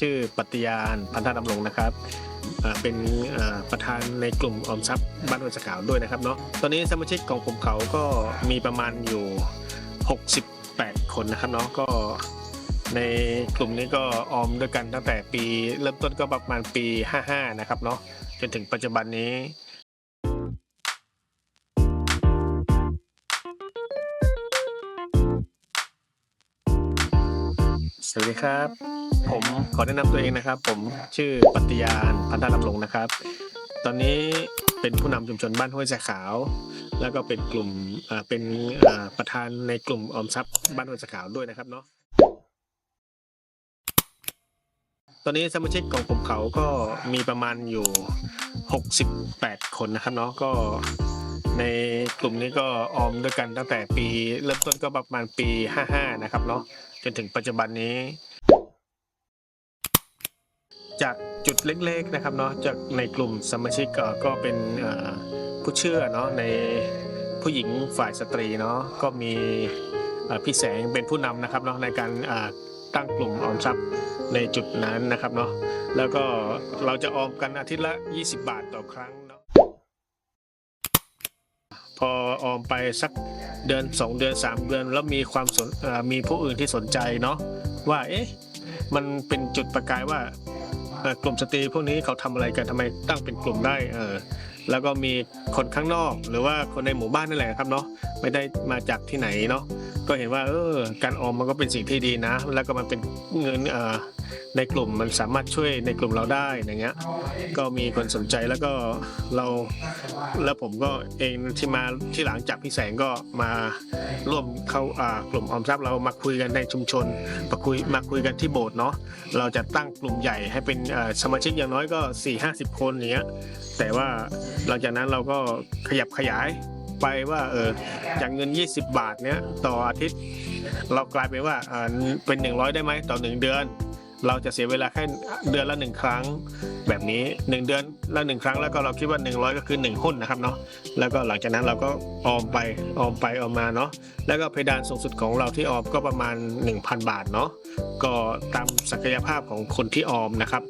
ชื่อปฏิญาณพันธดำรงนะครับเป็นประธานในกลุ่มออมทรัพย์บ้านวัสะขาวด้วยนะครับเนาะตอนนี้สมาชิกของผมเขาก็มีประมาณอยู่ 68 คนนะครับเนาะก็ในกลุ่มนี้ก็ออมด้วยกันตั้งแต่ปี เริ่มต้นก็ประมาณปี 55 นะครับเนาะจนถึงปัจจุบันนี้ สวัสดีครับ ผมขอแนะนำตัวเองนะครับ ผมชื่อปฏิญาณพันธดำรงนะครับ ตอนนี้เป็นผู้นำชุมชนบ้านห้วยสะขาว แล้วก็เป็นกลุ่มอ่าเป็นอ่าประธานในกลุ่มออมทรัพย์บ้านห้วยสะขาวด้วยนะครับเนาะ ตอนนี้สมาชิกของกลุ่มเขาก็มีประมาณอยู่ 68 คนนะครับเนาะก็ในกลุ่มนี้ก็ออมด้วยกันตั้งแต่ปี เริ่มต้นก็ประมาณปี 55 นะครับเนาะ จนถึงปัจจุบันนี้ จากจุดเล็กๆนะครับเนาะจากในกลุ่มสมาชิกก็เป็นผู้เชื่อเนาะในผู้หญิงฝ่ายสตรีเนาะก็มีพี่แสงเป็นผู้นำนะครับเนาะในการตั้งกลุ่มออมทรัพย์ในจุดนั้นนะครับเนาะแล้วก็เราจะออมกันอาทิตย์ละ 20 บาทต่อครั้ง พอออมไปสักเดือน 2 เดือน 3 เดือน แล้วมีความสนมีผู้อื่นที่สนใจเนาะว่าเอ๊ะมันเป็นจุดประกายว่ากลุ่มสตรีพวกนี้เขาทำอะไรกันทำไมตั้งเป็นกลุ่มได้เออแล้วก็มีคนข้างนอก หรือว่าคนในหมู่บ้านนั่นแหละครับเนาะไม่ได้มาจากที่ไหนเนาะก็เห็นว่าเออการออมมันก็เป็นสิ่งที่ดีนะ แล้วก็มันเป็นเงินเออ ในกลุ่มมันสามารถช่วยในกลุ่มเราได้อย่างเงี้ยก็มีคนสนใจแล้วก็เราแล้วผมก็เองที่มาที่หลังจากพี่แสงก็มาร่วมเข้าอ่ากลุ่มออมทรัพย์เรามาคุยกันในชุมชนมาคุยมาคุยกันที่โบสถ์เนาะเราจะตั้งกลุ่มใหญ่ให้เป็นสมาชิกอย่างน้อยก็ 4 5 0 คนอย่างเงี้ยแต่ว่าหลังจากนั้นเราก็ขยับขยายไปว่าเออจากเงิน 20 บาทเนี้ยต่ออาทิตย์ เรากลายเป็นว่าอ่าเป็น 100 ได้ไหมต่อ 1 เดือน เราจะเสียเวลาแค่เดือนละหนึ่งครั้ง แบบนี้ 1 เดือนละหนึ่งครั้งแล้วก็เราคิดว่า 100 ก็คือ 1 หุ้นนะครับเนาะแล้วก็หลังจากนั้นเราก็ออมไปออมไปออมมาเนาะแล้วก็เพดานสูงสุดของเราที่ออมก็ประมาณ 1,000 บาทเนาะก็ตามศักยภาพของคนที่ออมนะครับ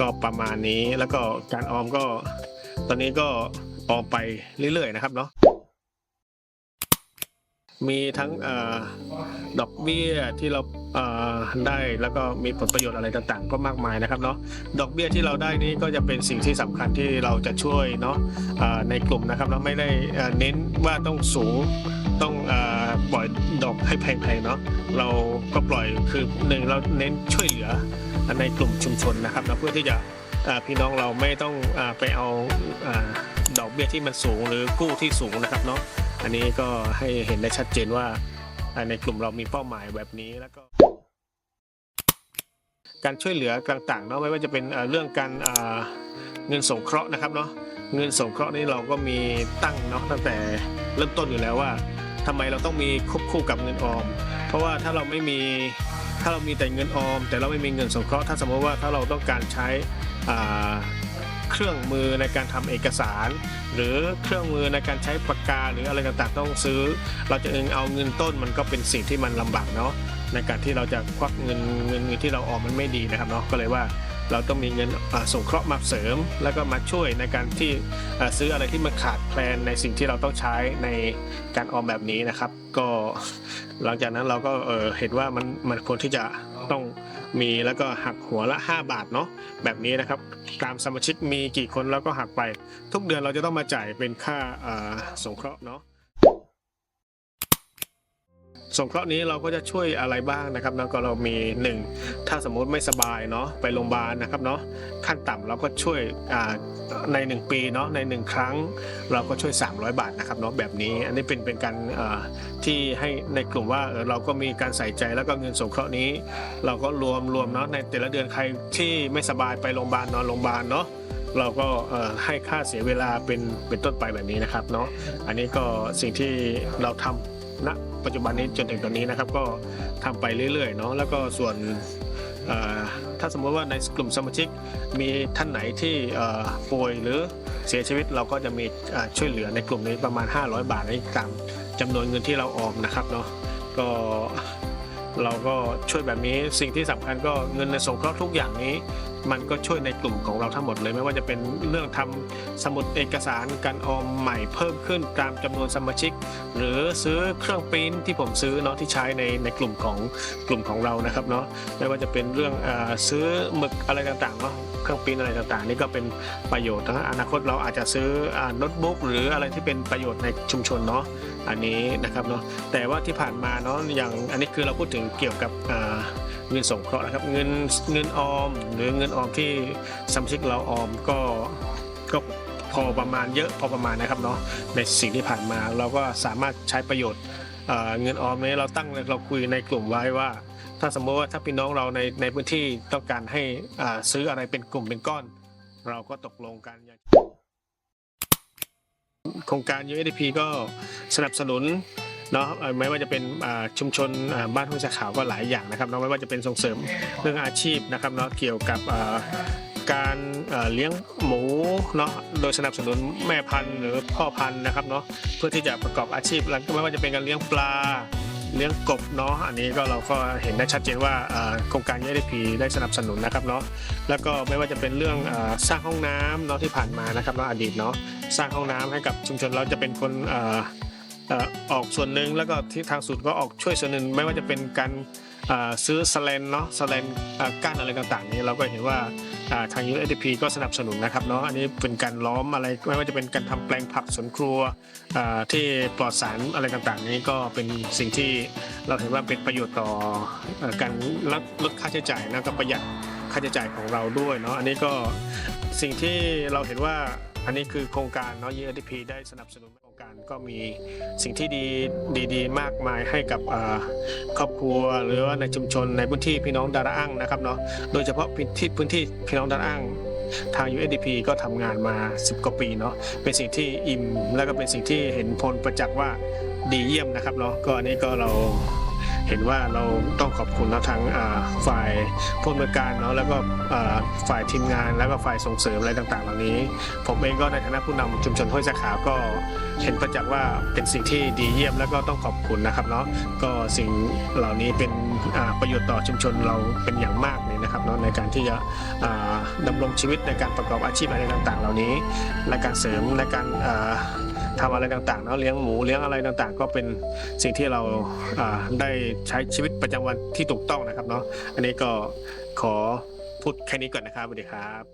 ก็ประมาณนี้แล้วก็การออมก็ ตอนนี้ก็ออมไปเรื่อยๆนะครับเนาะ มีทั้งเออดอกเบี้ยที่เราเอ่อได้แล้วก็มีผลประโยชน์อะไรต่างๆ ก็มากมายนะครับเนาะดอกเบี้ยที่เราได้นี้ก็จะเป็นสิ่งที่สำคัญที่เราจะช่วยเนาะเอ่อในกลุ่มนะครับเราไม่ได้เอ่อเน้นว่าต้องสูงต้องเอ่อปล่อยดอกให้แพงๆเนาะเราก็ปล่อยคือหนึ่งเราเน้นช่วยเหลือในกลุ่มชุมชนนะครับนะเพื่อที่จะเอ่อพี่น้องเราไม่ต้องเอ่อไปเอาเอ่อดอกเบี้ยที่มันสูงหรือกู้ที่สูงนะครับเนาะ อันนี้ก็ให้เห็นได้ชัดเจนว่าในกลุ่มเรามีเป้าหมายแบบนี้แล้วก็ การช่วยเหลือต่างๆเนาะไม่ว่าจะเป็นเรื่องการเงินสงเคราะห์นะครับเนาะเงินสงเคราะห์นี่เราก็มีตั้งเนาะตั้งแต่เริ่มต้นอยู่แล้วว่าทำไมเราต้องมีควบคู่กับเงินออม เพราะว่าถ้าเราไม่มีถ้าเรามีแต่เงินออม แต่เราไม่มีเงินสงเคราะห์ถ้าสมมติว่าถ้าเราต้องการใช้ เครื่องมือในการทำเอกสาร หรือเครื่องมือในการใช้ปากกาหรืออะไรต่างๆ ต้องซื้อ เราจะเองเอาเงินต้นมันก็เป็นสิ่งที่มันลำบากเนาะในการที่เราจะควักเงินเงินเงินที่เราออมมันไม่ดีนะครับเนาะก็เลยว่าเราต้องมีเงินอ่งเคราะห์มาเสริม แล้วก็มาช่วยในการที่ซื้ออะไรที่มันขาดแคลนในสิ่งที่เราต้องใช้ในการออมแบบนี้นะครับ ก็หลังจากนั้นเราก็เเห็นว่ามันมันควรที่จะ ต้องมีแล้วก็หักหัวละ 5 บาทเนาะแบบนี้นะครับ ตามสมาชิกมีกี่คนแล้วก็หักไป ทุกเดือนเราจะต้องมาจ่ายเป็นค่าอ่าสงเคราะห์เนาะ สงเคราะห์นี้เราก็จะช่วยอะไรบ้างนะครับแล้วก็เรามี 1 ถ้าสมมุติไม่สบายเนาะไปโรงพยาบาลนะครับเนาะขั้นต่ำเราก็ช่วยใน 1 ปีเนาะใน 1 ครั้ง เราก็ช่วย 300 บาทนะครับเนาะแบบนี้ อันนี้เป็นเป็นการที่ให้ในกลุ่มว่าเราก็มีการใส่ใจแล้วก็เงินสงเคราะห์นี้ เราก็รวมรวมเนาะในแต่ละเดือนใครที่ไม่สบายไปโรงพยาบาลนอนโรงพยาบาลเนาะเราก็ให้ค่าเสียเวลาเป็นเป็นต้นไปแบบนี้นะครับเนาะอันนี้ก็สิ่งที่เราทำ ณปัจจุบันนี้จนถึงตอนนี้นะครับก็ทำไปเรื่อยๆเนาะแล้วก็ส่วนถ้าสมมติว่าในกลุ่มสมาชิกมีท่านไหนที่ป่วยหรือเสียชีวิตเราก็จะมีช่วยเหลือในกลุ่มนี้ประมาณ 500 บาทในตามจำนวนเงินที่เราออมนะครับเนาะก็เราก็ช่วยแบบนี้สิ่งที่สำคัญก็เงินในสงเคราะห์ทุกอย่างนี้ มันก็ช่วยในกลุ่มของเราทั้งหมดเลย ไม่ว่าจะเป็นเรื่องทำสมุดเอกสารการออมใหม่เพิ่มขึ้นตามจำนวนสมาชิก หรือซื้อเครื่องปริ้นที่ผมซื้อเนาะที่ใช้ในในกลุ่มของกลุ่มของเรานะครับเนาะไม่ว่าจะเป็นเรื่องอาซื้อหมึกอะไรต่างๆเนาะเครื่องปริ้นอะไรต่างๆ นี่ก็เป็นประโยชน์นะอนาคตเราอาจจะซื้อโน้ตบุ๊กหรืออะไรที่เป็นประโยชน์ในชุมชนเนาะอันนี้นะครับเนาะแต่ว่าที่ผ่านมาเนาะอย่างอันนี้คือเราพูดถึงเกี่ยวกับอ่า เงินสงเคราะห์นะครับเงินเงินออม หรือเงินออมที่สมาชิกเราออมก็ก็พอประมาณเยอะพอประมาณนะครับเนาะในสิ่งที่ผ่านมาเราก็สามารถใช้ประโยชน์เงินออมนี้เราตั้งเราคุยในกลุ่มไว้ว่า ถ้าสมมติว่าถ้าพี่น้องเราในในพื้นที่ต้องการให้ซื้ออะไรเป็นกลุ่มเป็นก้อน เราก็ตกลงกันโครงการ USDP ก็สนับสนุน เนาะไม่ว่าจะเป็นชุมชนบ้านห้วยสาขาวก็หลายอย่างนะครับเนาะไม่ว่าจะเป็นส่งเสริมเรื่องอาชีพนะครับเนาะเกี่ยวกับการเลี้ยงหมูเนาะโดยสนับสนุนแม่พันธุ์หรือพ่อพันธุ์นะครับเนาะเพื่อที่จะประกอบอาชีพแล้วไม่ว่าจะเป็นการเลี้ยงปลาเลี้ยงกบเนาะอันนี้ก็เราก็เห็นได้ชัดเจนว่าโครงการ USDP ได้สนับสนุนนะครับเนาะแล้วก็ไม่ว่าจะเป็นเรื่องสร้างห้องน้ำเนาะที่ผ่านมานะครับเนาะอดีตเนาะสร้างห้องน้ำให้กับชุมชนเราจะเป็นคน ออกส่วนหนึ่งแล้วก็ที่ทางสุดก็ออกช่วยส่วนหนึ่งไม่ว่าจะเป็นการซื้อสแลนเนาะสแลนก้านอะไรต่างๆนี้เราก็เห็นว่าทาง USDP ก็สนับสนุนนะครับเนาะอันนี้เป็นการล้อมอะไรไม่ว่าจะเป็นการทำแปลงผักสวนครัวที่ปลอดสารอะไรต่างๆ นี้ก็เป็นสิ่งที่เราเห็นว่าเป็นประโยชน์ต่อเอ่อการลดลดค่าใช้จ่ายนะก็ประหยัดค่าใช้จ่ายของเราด้วยเนาะอันนี้ก็สิ่งที่เราเห็นว่า อันนี้คือโครงการเนาะ UNDP ได้สนับสนุนโครงการก็มีสิ่งที่ดีดีๆ มากมายให้กับครอบครัวหรือว่าในชุมชนในพื้นที่พี่น้องดาราอ้างนะครับเนาะโดยเฉพาะพื้นที่พื้นที่พี่น้องดาราอ้างทาง UNDP ก็ทำงานมา 10 กว่าปีเนาะ เป็นสิ่งที่อิ่ม แล้วก็เป็นสิ่งที่เห็นผลประจักษ์ว่าดีเยี่ยมนะครับเนาะ ก็อันนี้ก็เรา เห็นว่าเราต้องขอบคุณนะทั้งฝ่ายผู้อำนวยการเนาะแล้วก็ฝ่ายทีมงานแล้วก็ฝ่ายส่งเสริมอะไรต่างๆ เหล่านี้ ผมเองก็ในฐานะผู้นำชุมชนห้วยสาขาก็เห็นประจักษ์ว่าเป็นสิ่งที่ดีเยี่ยมแล้วก็ต้องขอบคุณนะครับเนาะก็สิ่งเหล่านี้เป็นประโยชน์ต่อชุมชนเราเป็นอย่างมากเลยนะครับเนาะในการที่จะอ่าดำรงชีวิตในการประกอบอาชีพอะไรต่างๆ เหล่านี้ และการเสริมและการ ทำทำอะไรต่างๆเนาะเลี้ยงหมูเลี้ยงอะไรต่างๆ ก็เป็นสิ่งที่เราอ่าได้ใช้ชีวิตประจำวันที่ถูกต้องนะครับเนาะอันนี้ก็ขอพูดแค่นี้ก่อนนะครับสวัสดีครับ